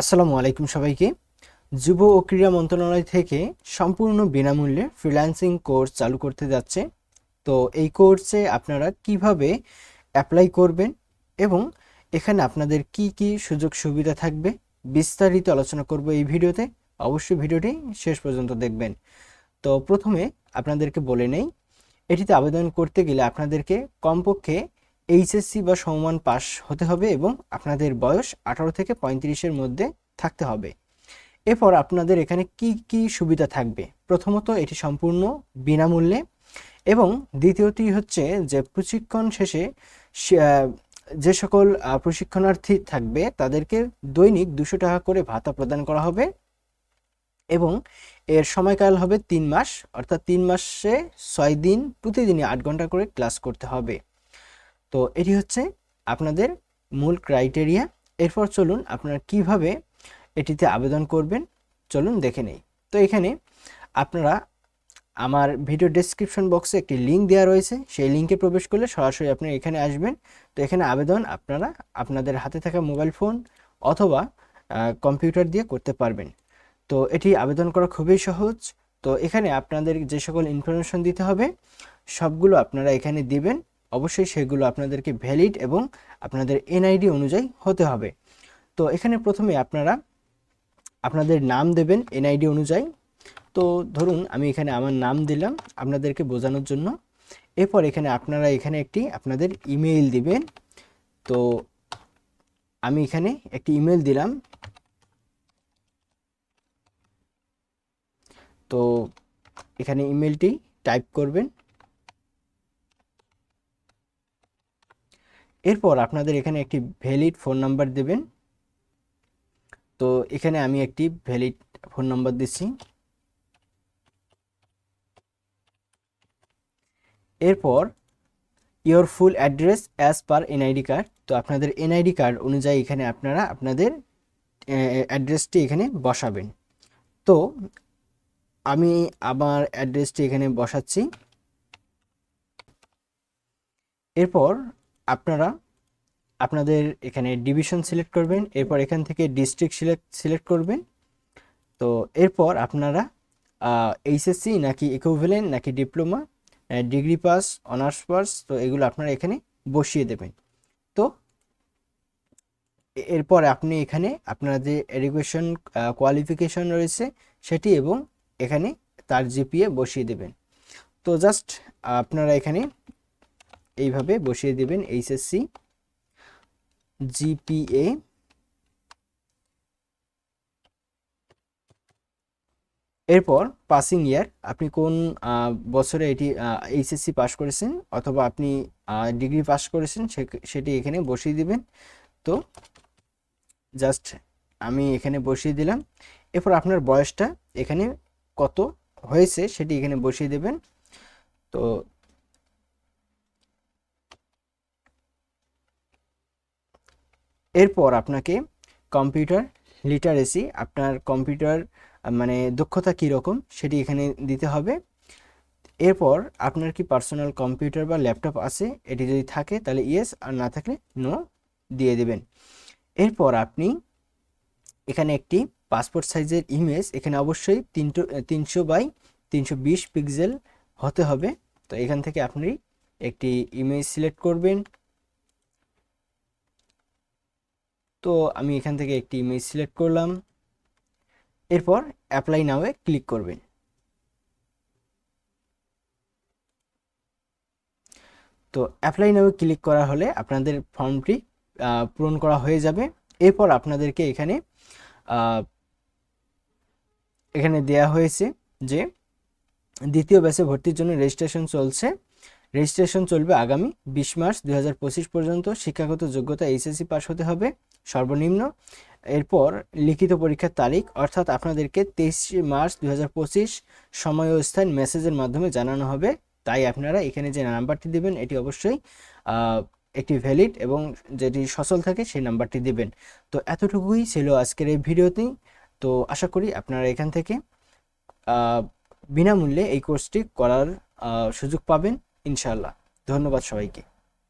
আসসালামু আলাইকুম সবাইকে। যুব ও ক্রীড়া মন্ত্রণালয় থেকে সম্পূর্ণ বিনামূল্যে ফ্রিল্যান্সিং কোর্স চালু করতে যাচ্ছে। তো এই কোর্সে আপনারা কীভাবে অ্যাপ্লাই করবেন এবং এখানে আপনাদের কি কি সুযোগ সুবিধা থাকবে বিস্তারিত আলোচনা করব এই ভিডিওতে। অবশ্যই ভিডিওটি শেষ পর্যন্ত দেখবেন। তো প্রথমে আপনাদেরকে বলে নেই, এটিতে আবেদন করতে গেলে আপনাদেরকে কমপক্ষে এইচএসসি বা সমমান পাস হতে হবে এবং আপনাদের বয়স আঠারো থেকে পঁয়ত্রিশের মধ্যে থাকতে হবে। এরপর আপনাদের এখানে কি কি সুবিধা থাকবে? প্রথমত এটি সম্পূর্ণ বিনামূল্যে এবং দ্বিতীয়টি হচ্ছে যে প্রশিক্ষণ শেষে যে সকল প্রশিক্ষণার্থী থাকবে তাদেরকে দৈনিক দুশো টাকা করে ভাতা প্রদান করা হবে এবং এর সময়কাল হবে তিন মাস, অর্থাৎ তিন মাসে ছয় দিন, প্রতিদিনই আট ঘণ্টা করে ক্লাস করতে হবে। তো এটি হচ্ছে আপনাদের মূল ক্রাইটেরিয়া এরপর চলুন আপনারা কীভাবে এটিতে আবেদন করবেন। চলুন দেখে নেই। তো এখানে আপনারা আমার ভিডিও ডেসক্রিপশন বক্সে একটি লিঙ্ক দেওয়া রয়েছে। সেই লিঙ্কে প্রবেশ করলে সরাসরি আপনি এখানে আসবেন। তো এখানে আবেদন আপনারা আপনাদের হাতে থাকা মোবাইল ফোন অথবা কম্পিউটার দিয়ে করতে পারবেন। তো এটি আবেদন করা খুবই সহজ। তো এখানে আপনাদের যে সকল ইনফরমেশন দিতে হবে, সবগুলো আপনারা এখানে দিবেন। অবশ্যই সেগুলো আপনাদেরকে ভ্যালিড এবং আপনাদের এনআইডি অনুযায়ী হতে হবে। তো এখানে প্রথমে আপনারা আপনাদের নাম দেবেন এনআইডি অনুযায়ী। তো ধরুন আমি এখানে আমার নাম দিলাম আপনাদেরকে বোঝানোর জন্য। এরপর এখানে আপনারা এখানে একটি আপনাদের ইমেইল দিবেন। তো আমি এখানে একটি ইমেল দিলাম। তো এখানে ইমেলটি টাইপ করবেন। এরপর আপনাদের এখানে একটি ভ্যালিড ফোন নাম্বার দেবেন। তো এখানে আমি একটি ভ্যালিড ফোন নাম্বার দিচ্ছি। এরপর your full address as per NID card তো আপনাদের এনআইডি কার্ড অনুযায়ী এখানে আপনারা আপনাদের অ্যাড্রেসটি এখানে বসাবেন। তো আমি আমার অ্যাড্রেসটি এখানে বসাচ্ছি। এরপর আপনারা আপনাদের এখানে ডিভিশন সিলেক্ট করবেন, এরপর এখান থেকে ডিস্ট্রিক্ট সিলেক্ট সিলেক্ট করবেন। তো এরপর আপনারা এইচএসসি নাকি ইকুইভ্যালেন্ট নাকি diploma degree pass honours pass তো এগুলো আপনারা এখানে বসিয়ে দেবেন। তো এরপর আপনি এখানে আপনার যে এডুকেশন কোয়ালিফিকেশন রয়েছে, সেটি এবং এখানে তার জিপিএ বসিয়ে দেবেন। তো জাস্ট আপনারা এখানে এইভাবে বসিয়ে দেবেন এইচএসসি, জিপিএ, এরপর পাসিং ইয়ার আপনি কোন বছরে এটি এইচএসসি পাস করেছেন অথবা আপনি ডিগ্রি পাস করেছেন সেটি এখানে বসিয়ে দিবেন। তো জাস্ট আমি এখানে বসিয়ে দিলাম। এরপর আপনার বয়সটা এখানে কত হয়েছে সেটি এখানে বসিয়ে দেবেন। তো এরপর আপনাকে কম্পিউটার লিটারেসি আপনার কম্পিউটার মানে দক্ষতা কীরকম সেটি এখানে দিতে হবে। এরপর আপনার কি পার্সোনাল কম্পিউটার বা ল্যাপটপ আছে, এটি যদি থাকে তাহলে ইয়েস আর না থাকলে নো দিয়ে দেবেন। এরপর আপনি এখানে একটি পাসপোর্ট সাইজের ইমেজ এখানে অবশ্যই তিনটো, তিনশো বাই তিনশো বিশ পিক্সেল হতে হবে। তো এখান থেকে আপনি একটি ইমেজ সিলেক্ট করবেন। তো আমি এখান থেকে একটি ইমেজ সিলেক্ট করলাম। এরপর অ্যাপ্লাই নাওয়ে ক্লিক করবেন। তো অ্যাপ্লাই নাওয়ে ক্লিক করা হলে আপনাদের ফর্মটি পূরণ করা হয়ে যাবে। এরপর আপনাদেরকে এখানে এখানে দেয়া হয়েছে যে দ্বিতীয় ব্যাচে ভর্তির জন্য রেজিস্ট্রেশন চলছে। রেজিস্ট্রেশন চলবে আগামী বিশ মার্চ দু হাজার পঁচিশ পর্যন্ত। শিক্ষাগত যোগ্যতা এইচএসসি পাস হতে হবে, সর্বনিম্ন। এরপর লিখিত পরীক্ষার তারিখ, অর্থাৎ আপনাদেরকে তেইশে মার্চ দু হাজার পঁচিশ সময় ও স্থান মেসেজের মাধ্যমে জানানো হবে। তাই আপনারা এখানে যে নাম্বারটি দেবেন, এটি অবশ্যই একটি ভ্যালিড এবং যেটি সচল থাকে সেই নাম্বারটি দেবেন। তো এতটুকুই ছিল আজকের এই ভিডিওতে তো আশা করি আপনারা এখান থেকে বিনামূল্যে এই কোর্সটি করার সুযোগ পাবেন। ইনশাআল্লাহ। ধন্যবাদ সবাইকে।